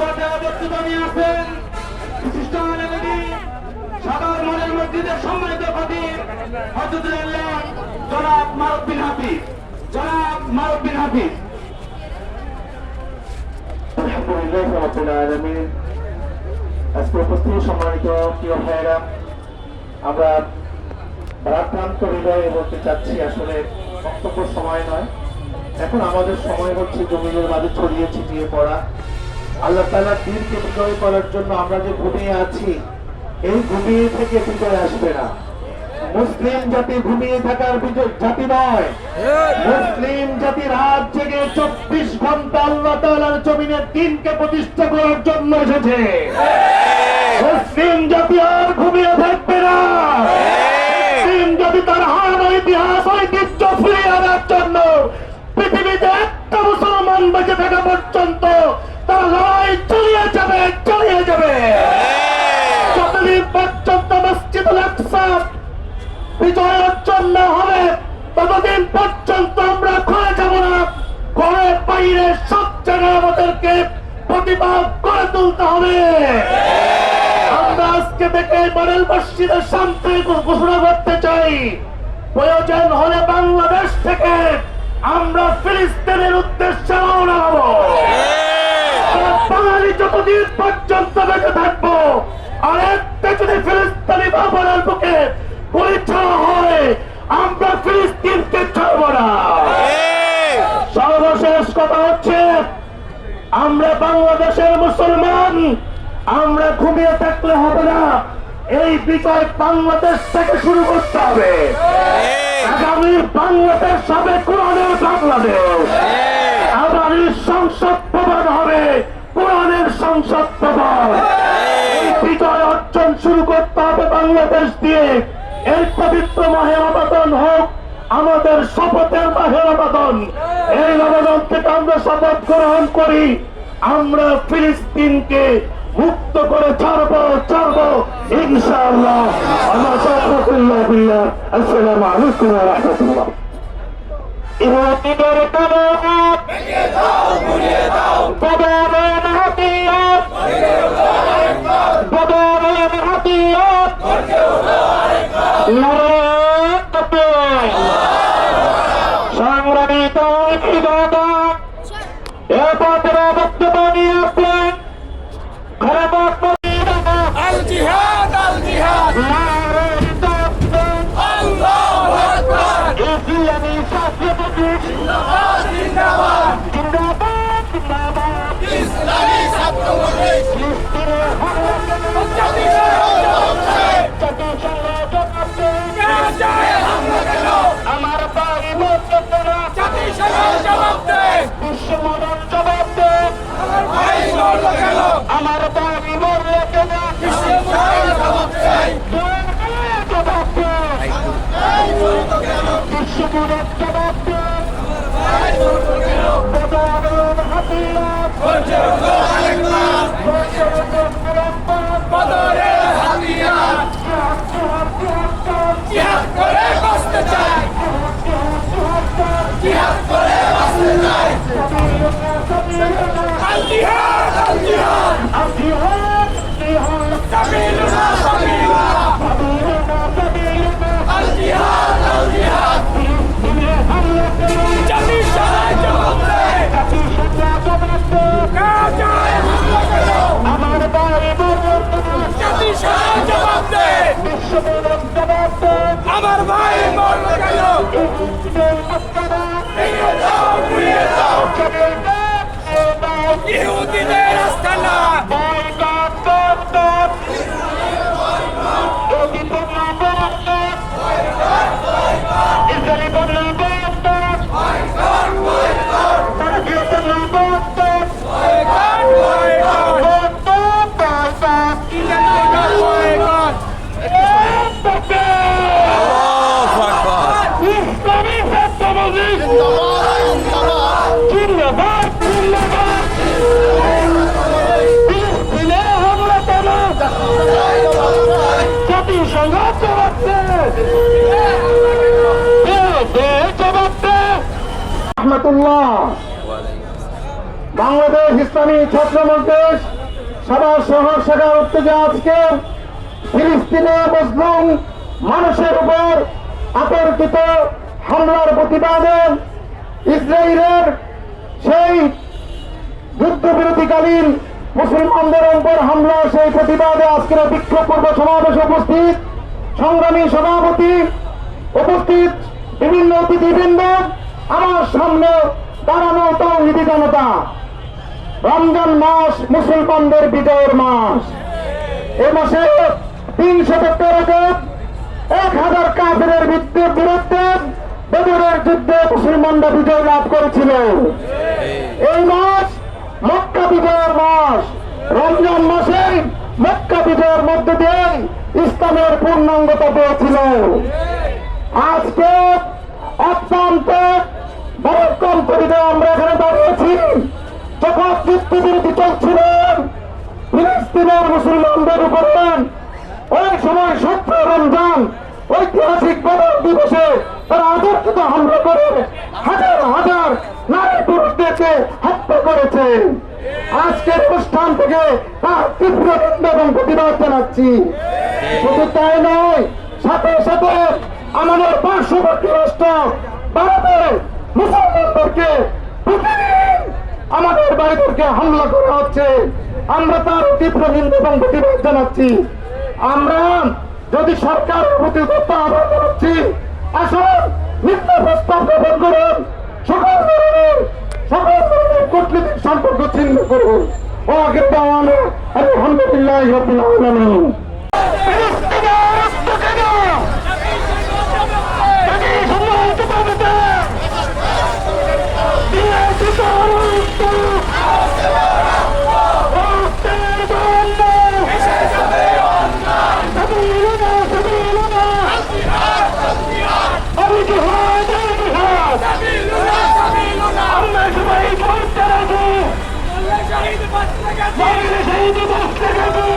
পথে অবস্থিত নিয়ে আসেন বিশিষ্ট চাচ্ছি, আসলে বক্তব্য সময় নয়। এখন আমাদের সময় হচ্ছে জমিনের মাঝে ছড়িয়ে ছিটিয়ে পড়া। আল্লাহ তালা দিনকে বিজয় করার জন্য আমরা যে ঘুমিয়ে আছি, এই ঘুমিয়ে থেকে বিজয় আসবে না। মুসলিম জাতি ঘুমিয়ে থাকার বিজয় জাতি নয়। মুসলিম জাতি রাত জেগে চব্বিশ ঘণ্টা আল্লাহ তালার জমিনের দিনকে প্রতিষ্ঠা করার জন্য এসেছে। মুসলিম জাতি আর ঘুমিয়ে থাকবে না। মুসলিম জাতি তার হার ইতিহাস ঐতিহ্য ফিরিয়ে আনার জন্য পৃথিবীতে একটা মুসলমান বেঁচে থাকা পর্যন্ত বিজয় অর্জন না হবে। ততদিন পর্যন্ত আমরা ঘরে যাব না। ঘরে বাইরে সব জায়গায় আমাদেরকে প্রতিবাদ করে তুলতে হবে। আমরা আজকে থেকে মডেল মসজিদের শান্তি ঘোষণা করতে চাই। প্রয়োজন হলে বাংলাদেশ থেকে আমরা ফিলিস্তিনের উদ্দেশ্যে রওনা হব। বাঙালি যতদিন পর্যন্ত বেঁচে থাকব আর একটা যদি ফিলিস্তিনি ভবনের বুকে গুলি ছাড়া হয় আমরা ফিলিস্তিনকে ছাড়বো না সর্বশেষ কথা হচ্ছে আমরা বাংলাদেশের মুসলমান আমরা ঘুমিয়ে থাকলে হবে না। এই বিজয় বাংলাদেশ থেকে শুরু করতে হবে। আগামী বাংলাদেশ হবে কোরআনের বাংলাদেশ। আগামী সংসদ ভবন হবে কোরআনের সংসদ ভবন। এই বিজয় অর্জন শুরু করতে হবে বাংলাদেশ দিয়ে। এই পবিত্র মাহে রমাদন হোক আমাদের শপথের মাহে রমাদন এই থেকে আমরা শপথ গ্রহণ করি। আমরা ফিলিস্তিনকে মুক্ত করে ছাড়বো ছাড়বো ইনশাআল্লাহ। আমার আলাইকুম ওয়া হাতিয়ার। বাংলাদেশ ইসলামী ছাত্র মজলিস সভা শহর শাখার উত্তেজনা আজকে ফিলিস্তিনে মুসলিম মানুষের উপর আতর্কিত হামলার প্রতিবাদে ইসরায়েলের সেই যুদ্ধবিরতিকালীন মুসলমানদের উপর হামলা সেই প্রতিবাদে আজকের বিক্ষোভ পূর্ব সমাবেশে উপস্থিত সংগ্রামী সভাপতি উপস্থিত বিভিন্ন অতিথিবৃন্দ, আমার সামনে দাঁড়ানো তৌহিদি জনতা। রমজান মাস মুসলমানদের বিজয়ের মাস। এ মাসে তিনশত তেরো এক হাজার কাফের বিরুদ্ধে বিরুদ্ধে বেদরের যুদ্ধে মুসলমানরা বিজয় লাভ করেছিল। এই মাস মক্কা বিজয়ের মাস। রমজান মাসে মক্কা বিজয়ের মধ্য দিয়ে ইসলামের পূর্ণাঙ্গতা পেয়েছিল আজকে অত্যন্ত বরকম করিতে আমরা এখানে দাঁড়িয়েছি যখন যুদ্ধবিরতি চলছিল, ফিলিস্তিনের মুসলমানদের উপরে ওই সময় সত্য রমজান ঐতিহাসিক বদল দিবসে তারা আদর্শিত হামলা করে হাজার হাজার নারী পুরুষদেরকে হত্যা করেছে। আজকের অনুষ্ঠান থেকে তার এবং প্রতিবাদ জানাচ্ছি। শুধু তাই নয়, সাথে সাথে আমাদের পার্শ্ববর্তী রাষ্ট্র, ভারতের মুসলমানদেরকে আমাদের বাড়িদেরকে হামলা করা হচ্ছে। আমরা তার তীব্র নিন্দা এবং প্রতিবাদ জানাচ্ছি। আমরা যদি সরকার প্রতি আহ্বান জানাচ্ছি, আসুন মিথ্যা প্রস্তাব গ্রহণ করুন। সকল ধরনের সম্পর্ক ছিন্ন করুন ও আগে আলহামদুলিল্লাহ Oh, the!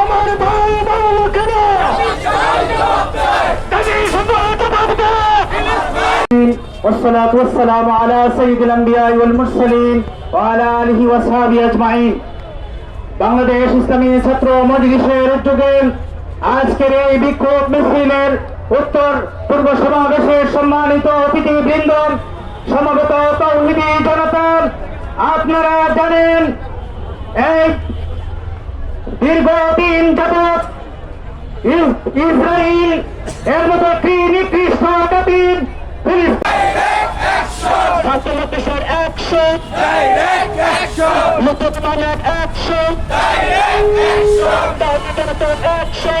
আমার ভাই ভাই লোকেরা তাদের শুধু জবাব দেয় والصلاة والسلام على سيد الأنبياء والمرسلين وعلى آله وصحبه أجمعين বাংলাদেশ ইসলামী ছাত্র মজলিসের উদ্যোগে আজকের এই বিক্ষোভ মিছিলের উত্তর পূর্ব সমাবেশের সম্মানিত অতিথিবৃন্দ সমবেত তৌহিদি জনতা আপনারা জানেন এই দীর্ঘদিন যাবৎ ইসরায়েল এর মতো একটি নিকৃষ্ট কাতিল পুলিশ বাস্তবকেশ্বর একশো। মুকুটমানের একশো। একশো।